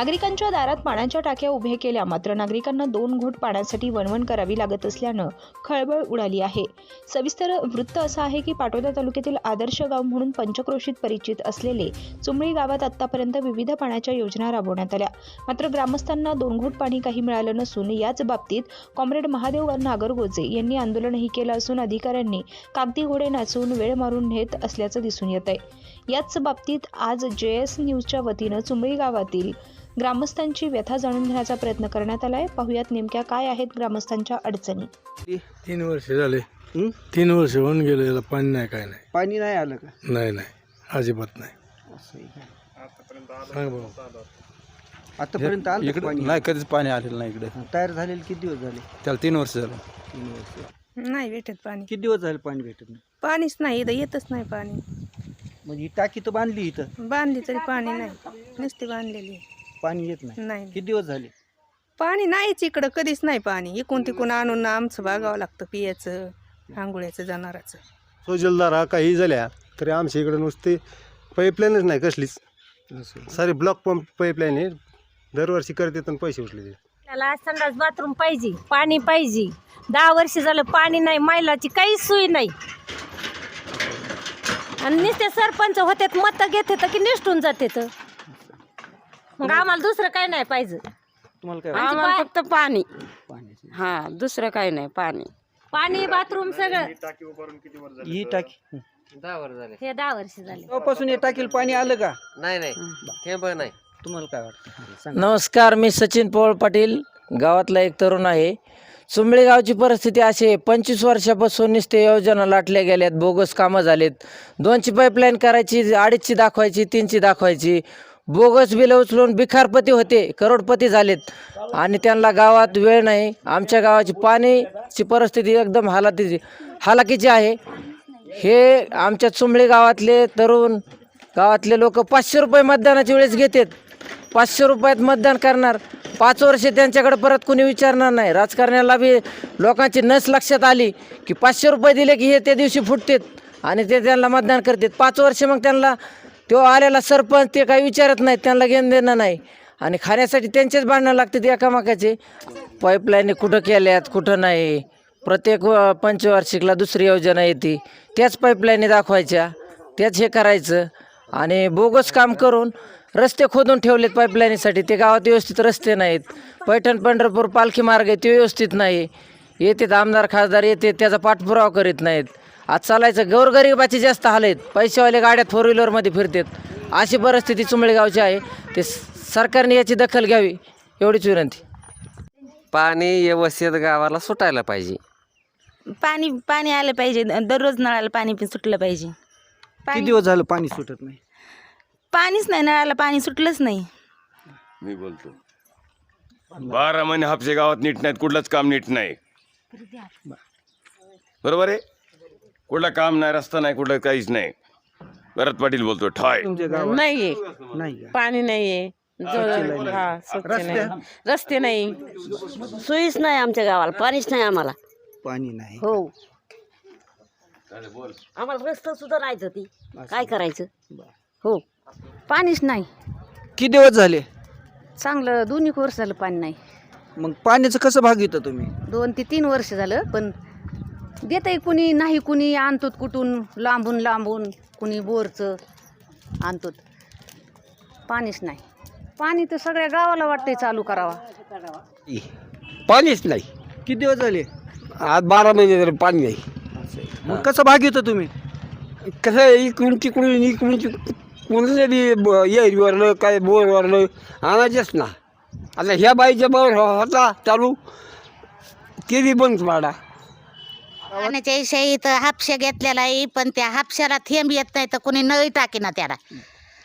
नागरिकांच्या दारात पाण्याच्या टाक्या उभ्या केल्या. मात्र नागरिकांना दोन घोट पाण्यासाठी वणवण करावी लागत असल्यानं खळबळ उडाली आहे. सविस्तर वृत्त असं आहे की पाटोदा तालुक्यातील आदर्श गाव म्हणून पंचक्रोशीत परिचित असलेले चुंबळी गावात आतापर्यंत विविध पाण्याच्या योजना राबवण्यात आल्या. मात्र ग्रामस्थांना दोन घोट पाणी काही मिळालं नसून याच बाबतीत कॉम्रेड महादेव नागरगोजे यांनी आंदोलनही केलं असून अधिकाऱ्यांनी कागदी घोडे नाचवून वेळ मारून नेत असल्याचं दिसून येत आहे याच बाबतीत आज जे एस न्यूजच्या वतीनं चुंबळी गावातील ग्रामस्थांची व्यथा जाणून घेण्याचा प्रयत्न करण्यात आलाय. पाहुयात नेमक्या काय आहेत ग्रामस्थांच्या अडचणी. तीन वर्ष झाले. हं? तीन वर्ष होऊन गेले याला पाणी नाही काय नाही. पाणी नाही आलं का? नाही नाही. अजिबात नाही. असं आहे का? सांग भाऊ आतापर्यंत आलं का इकडे पाणी? नाही कधीच पाणी आलेलं नाही इकडे. तयार झालेले किती दिवस झाले? त्याला तीन वर्ष झालं. तीन वर्ष. नाही भेटत पाणी. किती दिवस झाले पाणी भेटत नाही? पाणीच नाही इथं येतच नाही पाणी. म्हणजे ही टाकी तर बांधली इथं. बांधली तरी पाणी नाही. नुसती बांधलेली पाणी येत नाही. नाही. किती दिवस झाले? पाणी नाहीच इकडं कधीच नाही पाणी. इकून तिकून आणून आमचं भागावं लागतं पियाचं आंघोळ्याचं जनावराचं. सोजलदार हा काही झाल्या तरी आमच्या इकडे नुसते पाईपलाईनच नाही कसलीच. सारे ब्लॉक पंप पाईपलाईन आहे. दरवर्षी करते तर पैसे उचले ते त्याला संडास बाथरूम पाहिजे पाणी पाहिजे. दहा वर्ष झालं पाणी नाही महिलाची काहीच सोय नाही. आणि नुसते सरपंच होते मत घेते तर की निष्ठून जाते तर मग आम्हाला दुसरं काय नाही पाहिजे. तुम्हाला काय वाटतं? आम्हाला फक्त पाणी. पाण्याची हा दुसरं काही नाही पाणी. पाणी बाथरूम सगळं. ही टाकी हं. हे दहा वर्ष झाले. तेव्हापासून टाकीला पाणी आलं का? नाही नाही. थेंब नाही. तुम्हाला काय वाटतं? हं, सांगा. नमस्कार मी सचिन पवार पाटील गावातला एक तरुण आहे. चुंबळी गावची परिस्थिती अशी आहे पंचवीस वर्षापासून नुसते योजना लाटल्या गेल्यात बोगस कामं झालेत. दोनची पाईपलाईन करायची अडीचची दाखवायची तीनची दाखवायची. बोगस बिलं उचलून बिखारपती होते करोडपती झालेत. आणि त्यांना गावात वेळ नाही आमच्या गावाची पाणीची परिस्थिती एकदम हालातीची हालाकीची आहे. हे आमच्या चुंबळी गावातले तरुण गावातले लोक पाचशे रुपये मतदानाच्या वेळेस घेतात. पाचशे रुपयात मतदान करणार. पाच वर्ष त्यांच्याकडे परत कोणी विचारणार नाही. राजकारण्याला बी लोकांची नस लक्षात आली की पाचशे रुपये दिले की हे त्या दिवशी फुटतात आणि ते त्यांना मतदान करतात. पाच वर्ष मग त्यांना तो आलेला सरपंच ते काही विचारत नाहीत त्यांना घेणं देणं नाही. आणि खाण्यासाठी त्यांचेच भांडणं लागतात एकामेकाचे. पाईपलाईन कुठं केल्यात कुठं नाही. प्रत्येक व- पंचवार्षिकला दुसरी योजना येते. त्याच पाईपलाईनी दाखवायच्या त्याच हे करायचं. आणि बोगस काम करून रस्ते खोदून ठेवलेत पाईपलाईनीसाठी ते गावात व्यवस्थित रस्ते नाहीत. पैठण पंढरपूर पालखी मार्ग आहे ते व्यवस्थित नाही. येतात आमदार खासदार येते त्याचा पाठपुरावा करीत नाहीत. आज चालायचं गोरगरिबाचे जास्त हाल आहेत. पैसेवाले गाड्या फोर व्हीलरमध्ये फिरतात. अशी परिस्थिती चुंबळी गावची आहे. ते सरकारने याची दखल घ्यावी एवढीच विनंती. पाणी व्यवस्थित गावाला सुटायला पाहिजे. पाणी पाणी आलं पाहिजे. दररोज नळाला पाणी पण सुटलं पाहिजे. किती दिवस झालं पाणी सुटत नाही? पाणीच नाही नळाला पाणी सुटलंच नाही. मी बोलतो. बारा महिने हापसे गावात नीट नाहीत कुठलंच काम नीट नाही. बरोबर आहे? कुठलं काम नाही रस्ता नाही कुठलं काहीच नाही. भरत पाटील बोलतो ठाय. तुमच्या गावात? नाहीये. नाही का? पाणी नाहीये. हा स्वच्छ रस्ते? नाही. रस्ते नाही. सोयीच नाही आमच्या गावाला पाणीच नाही आम्हाला. पाणी नाही हो. आम्हाला रस्ता सुद्धा राहायचं ती. काय करायचं? हो. पाणीच नाही. किती दिवस झाले? चांगलं दोन्ही वर्ष झालं पाणी नाही. मग पाण्याचं कसं भाग येतं तुम्ही? दोन ते तीन वर्ष झालं पण देतही कुणी नाही कुणी आणतोत कुठून लांबून लांबून कुणी बोरचं आणतोत. पाणीच नाही. पाणी तर सगळ्या गावाला वाटतंय चालू करावा. पाणीच नाही. किती दिवस झाले? आज बारा महिने झाले पाणी नाही. मग कसं भाग येतं तुम्ही? कसं आहे, इकडून तिकडून इकडून तिकडून कोणतं बी ब- येरीवरलं काय बोरवरलं आणायचंच ना. आता ह्या बाईच्या बोर होता चालू ते बी बंद पाडा. पाण्याच्या विषयी तर हापशा घेतलेला आहे पण त्या हापशाला थेंब येत नाही तर कोणी नळी टाकीना त्याला.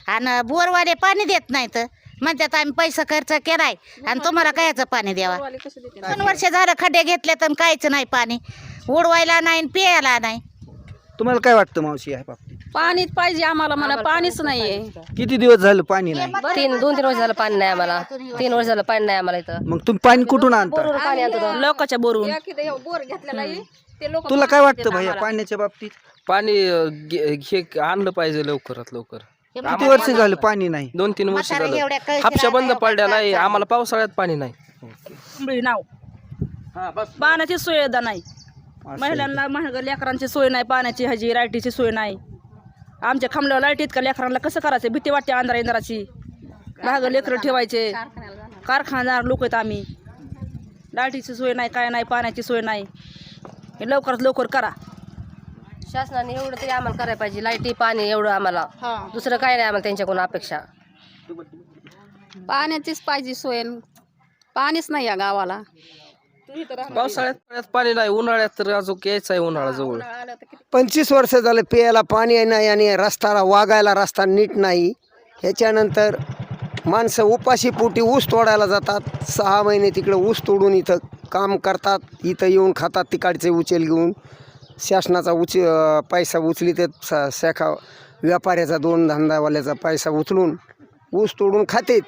आणि बोरवाले पाणी देत नाहीत. म्हणतात आम्ही पैसा खर्च केलाय आणि तुम्हाला कायचं पाणी द्यावा? दोन वर्ष झालं खड्डे घेतले तर काहीच नाही पाणी. उडवायला नाही आणि प्यायला नाही. तुम्हाला काय वाटतं मावशी या बाबतीत? पाणीच पाहिजे आम्हाला मला पाणीच नाहीये. किती दिवस झालं पाणी नाही? तीन दोन तीन वर्ष झालं पाणी नाही आम्हाला. तीन वर्ष झालं पाणी नाही आम्हाला इथं. मग तुम्ही पाणी कुठून आणता? पाणी आणतो लोकांच्या बोरून तुला काय वाटतं भैया पाण्याच्या बाबतीत? पाणी हे आणलं पाहिजे लवकरात लवकर. किती वर्ष झालं पाणी नाही? दोन तीन वर्ष म्हातारे झालं. कळशीला हापशा बंद पडल्या नाही. आम्हाला पावसाळ्यात पाणी नाही. नाव. पाण्याची सुविधा नाही. महिलांना महाग लेकरांची सोय नाही पाण्याची ह्याची लाईटीची सोय नाही. आमच्या खांबल्यावर लाइट इतका लेकरांना कसं करायचं? भीती वाटते अंधारा इंधाराची. महाग लेकरं ठेवायचे. कारखानदार लोक आहेत आम्ही. लाईटीची सोय नाही काय नाही पाण्याची सोय नाही. हे लवकरात लवकर करा. शासनाने एवढं तरी आम्हाला करायला पाहिजे. लाईटी पाणी एवढं आम्हाला. दुसरं काय नाही आम्हाला त्यांच्याकडून अपेक्षा. पाण्याचीच पाहिजे सोय. पाणीच नाही या गावाला. पावसाळ्यात पाणी नाही उन्हाळ्यात तर अजून यायचं आहे उन्हाळा जवळ पंचवीस वर्ष झालं प्यायला पाणी नाही आणि रस्ताला वागायला रस्ता नीट नाही. ह्याच्यानंतर माणसं उपाशी पोटी ऊस तोडायला जातात. सहा महिने तिकडे ऊस तोडून इथं काम करतात इथं येऊन खातात तिकडचे उचल घेऊन. शासनाचा उच पैसा उचली ते स- शाखा व्यापाऱ्याचा दोन धंदावाल्याचा पैसा उचलून ऊस तोडून खातेत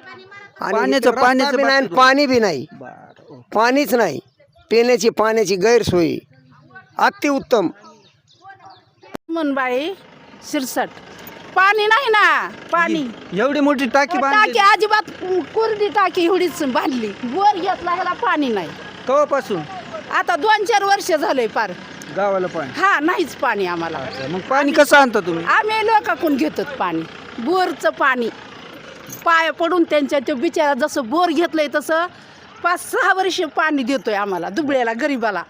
आणि पाण्याचं- पाण्याचं नाही आणि बाकी- पाणी बी नाही. पाणीच नाही. पिण्याची पाण्याची गैरसोयी. अतिउत्तम. बाई शिरसट. पाणी नाही ना पाणी. एवढी मोठी टाकी बांधली. टाकी अजिबात कोरडी टाकी एवढीच बांधली. वर घेतला ह्याला पाणी नाही. कवापासून आता दोन चार वर्ष झालंय पार. गावाला पाणी? हा नाहीच पाणी आम्हाला. मग पाणी कसं आणता तुम्ही? आम्ही लोकांकडून घेतो पाणी. बोरचं पाणी. पाय पडून त्यांच्या ते बिचारा जसं बोर घेतलंय तसं पाच सहा वर्ष पाणी देतोय आम्हाला दुबळ्याला गरीबाला.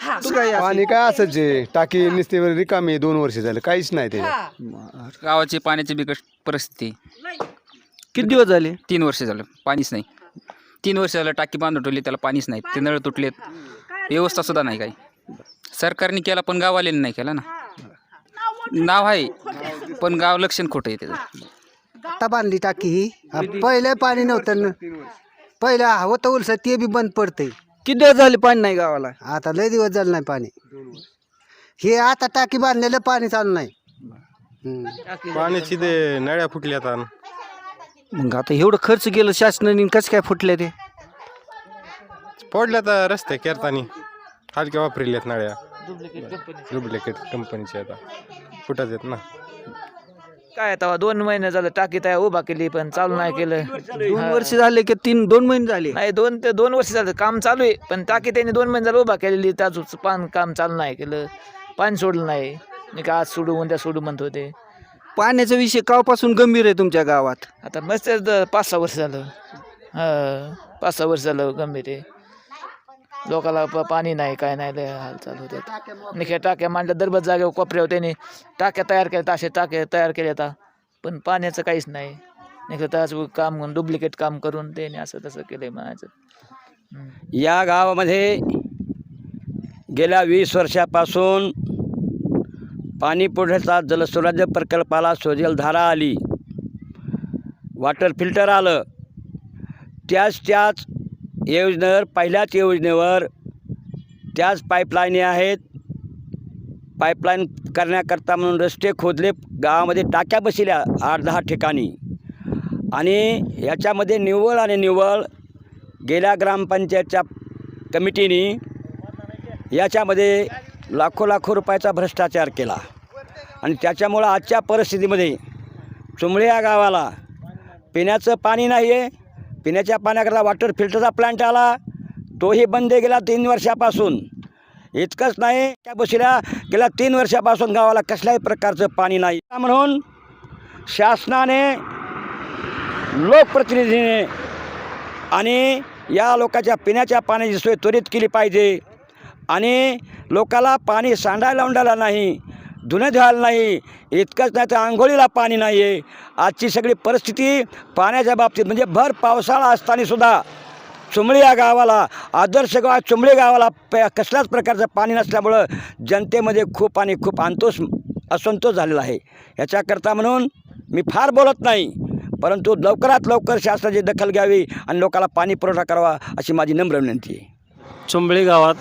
हा. तू काय असं- पाणी काय असंच आहे टाकी निस्तेवर रिकामी आहे, दोन वर्ष झालं काहीच नाही ते. हा. गावाची पाण्याची बिकट परिस्थिती. किती दिवस झाले? तीन वर्ष झालं पाणीच नाही. तीन वर्ष झालं टाकी बांधून ठेवली त्याला पाणीच नाही ते नळ तुटलेत. व्यवस्था सुद्धा नाही काही. सरकारने केला पण गाववाल्याने नाही केला ना. नाव आहे पण गाव लक्षण खोटं आहे त्याचं. आता बांधली टाकी ही. पहिले पाणी नव्हतं पहिलं होतं उलस ते बी बंद पडतंय. किती दिवस झाले पाणी नाही गावाला? आता लय दिवस झालं नाही पाणी. हे आता टाकी बांधलेलं पाणी चालू नाही. हम्म. पाण्याची ते नळ्या फुटल्या आता मग आता एवढं खर्च केलं शासनाने कसं काय फुटले ते? पडल्या तर रस्ते केरतानी. हलक्या वापरल्यात नळ्या. डुप्लिकेट कंपनीचे आता. फुटत आहेत ना. काय आता दोन महिने झालं टाकी तयार उभा केली पण चालू नाही केलं. दोन वर्ष झाले की तीन दोन महिने झाले? नाही दोन ते दोन वर्ष झालं काम चालू आहे. पण टाकी त्यांनी दोन महिने झालं उभा केलेली त्याच पान काम चालू नाही केलं. पाणी सोडलं नाही. मी का आज सोडू उद्या सोडू म्हणत होते. पाण्याचा विषय कावपासून गंभीर आहे तुमच्या गावात? आता मस्त द- पाच सहा वर्ष झालं. हा पाच सहा वर्ष झालं गंभीर आहे. लोकाला प- पाणी नाही काय नाही लय हाल चालू होते निख्या टाक्या मांडल्या दरबत जागेवर कोपऱ्यावर त्यांनी टाक्या तयार केल्या असे टाक्या तयार केल्या आता. पण पाण्याचं काहीच नाही. निख्या त्याच काम डुप्लिकेट काम करून त्याने असं तसं केलंय म्हणायचं हम्म. या गावामध्ये गेल्या वीस वर्षापासून पाणी पुरवठ्याचा जलसुराज्य प्रकल्पाला धारा आली. वॉटर फिल्टर आलं. त्याच त्याच योजनेवर पहिल्याच योजनेवर त्याच पाईपलाईनी आहेत. पाईपलाईन करण्याकरता म्हणून रस्ते खोदले गावामध्ये टाक्या बसल्या आठ दहा ठिकाणी. आणि याच्यामध्ये निव्वळ आणि निव्वळ गेल्या ग्रामपंचायतच्या कमिटीने याच्यामध्ये लाखो लाखो रुपयाचा भ्रष्टाचार केला. आणि त्याच्यामुळं आजच्या परिस्थितीमध्ये चुंबळे या गावाला पिण्याचं पाणी नाही आहे पिण्याच्या पाण्याकरता वॉटर फिल्टरचा प्लांट आला तोही बंद गेला तीन वर्षापासून. इतकंच नाही त्या बसीला गेल्या तीन वर्षापासून गावाला कसल्याही प्रकारचं पाणी नाही. म्हणून शासनाने लोकप्रतिनिधीने आणि या लोकांच्या पिण्याच्या पाण्याची सोय त्वरित केली पाहिजे. आणि लोकाला पाणी सांडायला उंडायला नाही धुणं धुवायला नाही इतकंच नाही तर आंघोळीला पाणी नाही आहे आजची सगळी परिस्थिती पाण्याच्या बाबतीत म्हणजे भर पावसाळा असताना सुद्धा चुंबळी या गावाला आदर्श गाव चुंबळी गावाला प कसल्याच प्रकारचं पाणी नसल्यामुळं जनतेमध्ये खूप आणि खूप अंतोष असंतोष झालेला आहे. याच्याकरता म्हणून मी फार बोलत नाही परंतु लवकरात लवकर शासनाची दखल घ्यावी आणि लोकांना पाणी पुरवठा करावा अशी माझी नम्र विनंती आहे. चुंबळी गावात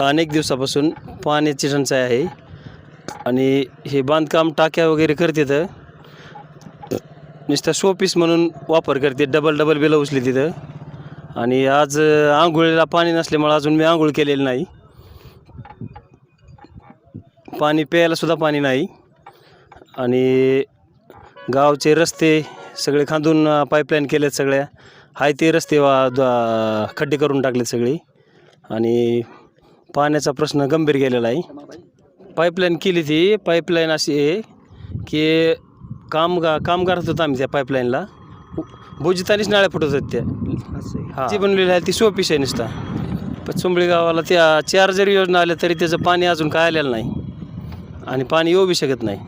अनेक दिवसापासून पाण्याची टंचाई आहे. आणि हे बांधकाम टाक्या वगैरे करते तर नुसतं शोपीस म्हणून वापर करते डबल डबल बिलं उचली तिथं. आणि आज आंघोळीला पाणी नसल्यामुळं अजून मी आंघोळ केलेली नाही. पाणी प्यायलासुद्धा पाणी नाही. आणि गावचे रस्ते सगळे खांदून पाईपलाईन केलेत सगळ्या. हाय ते रस्ते वा खड्डे करून टाकलेत सगळे. आणि पाण्याचा प्रश्न गंभीर गेलेला आहे. पाईपलाईन केली ती. पाईपलाईन अशी आहे की काम कामगार होतो आम्ही त्या पाईपलाईनला बोजितानीच नाळ्या फुटत होत्या त्या. हा. ती बनलेली आहे ती सोपीश आहे नुसता. पण चुंबळी गावाला त्या चार जरी योजना आल्या तरी त्याचं पाणी अजून काय आलेलं नाही. आणि पाणी येऊ बी शकत नाही.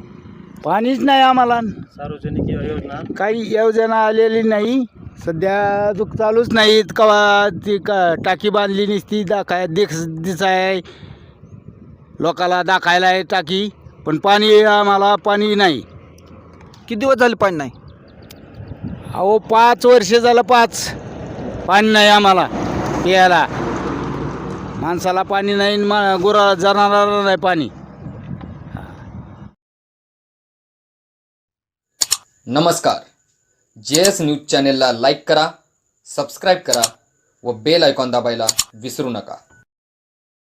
पाणीच नाही आम्हाला. सार्वजनिक योजना. काही योजना आलेली नाही. सध्या दुःख चालूच नाहीत कवा ती का टाकी बांधली नसती दाखाय देख दिसाय. लोकाला दाखायला आहे टाकी पण पाणी आम्हाला पाणी नाही. किती दिवस झाले पाणी नाही? अहो पाच वर्ष झालं पाच. पाणी नाही आम्हाला प्यायला. माणसाला पाणी नाही मा गुरा जनावराला नाही पाणी. नमस्कार. जे एस न्यूज चॅनेलला लाईक करा सबस्क्राईब करा व बेल आयकॉन दाबायला विसरू नका.